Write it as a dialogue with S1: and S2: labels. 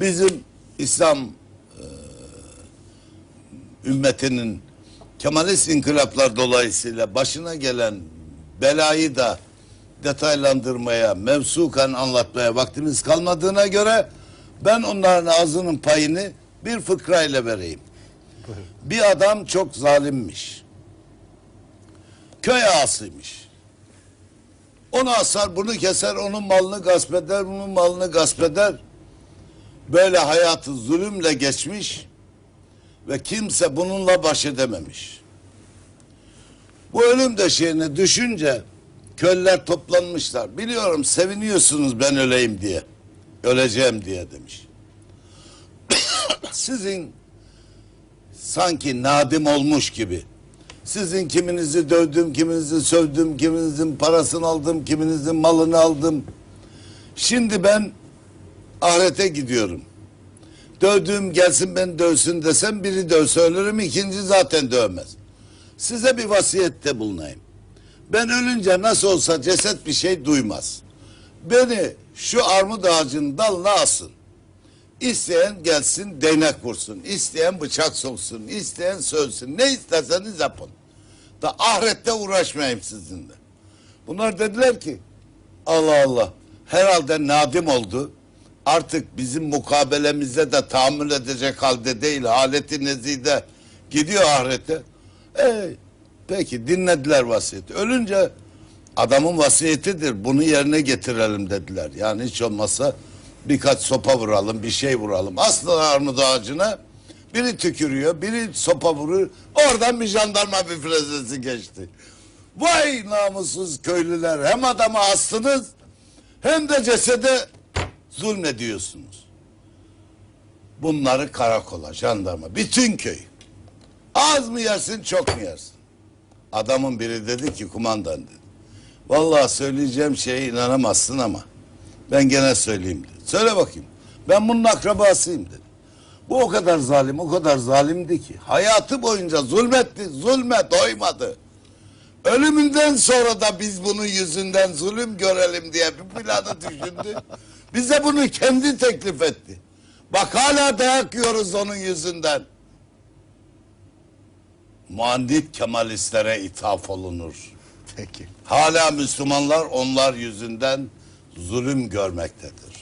S1: Bizim İslam e, ümmetinin Kemalist inkılaplar dolayısıyla başına gelen belayı da detaylandırmaya, mevsukan anlatmaya vaktimiz kalmadığına göre ben onların ağzının payını bir fıkrayla vereyim. Bir adam çok zalimmiş. Köy ağasıymış. Onu asar, bunu keser, onun malını gasp eder, bunun malını gasp eder. Böyle hayatı zulümle geçmiş ve kimse bununla baş edememiş. Bu ölüm döşeğine düşünce köller toplanmışlar. Biliyorum seviniyorsunuz ben öleyim diye. Öleceğim diye demiş. Sizin sanki nadim olmuş gibi. Sizin kiminizi dövdüm, kiminizi sövdüm, kiminizin parasını aldım, kiminizin malını aldım. Şimdi ben ahirete gidiyorum. Dövdüğüm gelsin ben dövsün desem biri dövse ölürüm, ikinci zaten dövmez. Size bir vasiyette bulunayım. Ben ölünce nasıl olsa ceset bir şey duymaz. Beni şu armut ağacının dalına asın. İsteyen gelsin değnek vursun. isteyen bıçak soksun. isteyen sövsün. Ne isterseniz yapın. Da ahirette uğraşmayayım sizinle. Bunlar dediler ki Allah Allah herhalde nadim oldu. Artık bizim mukabelemizde de tahammül edecek halde değil. Haleti nezide gidiyor ahirete. E, peki dinlediler vasiyeti. Ölünce adamın vasiyetidir. Bunu yerine getirelim dediler. Yani hiç olmazsa birkaç sopa vuralım, bir şey vuralım. Aslında armut ağacına biri tükürüyor, biri sopa vuruyor. Oradan bir jandarma bir frezesi geçti. Vay namussuz köylüler. Hem adamı astınız hem de cesede zulmediyorsunuz. Bunları karakola, jandarma, bütün köy. Az mı yersin, çok mu yersin? Adamın biri dedi ki kumandan dedi. Vallahi söyleyeceğim şeye inanamazsın ama ben gene söyleyeyim dedi. Söyle bakayım. Ben bunun akrabasıyım dedi. Bu o kadar zalim, o kadar zalimdi ki hayatı boyunca zulmetti, zulme doymadı. Ölümünden sonra da biz bunun yüzünden zulüm görelim diye bir planı düşündü. Bize bunu kendi teklif etti. Bak hala dayak yiyoruz onun yüzünden. Muandit Kemalistlere ithaf olunur.
S2: Peki.
S1: Hala Müslümanlar onlar yüzünden zulüm görmektedir.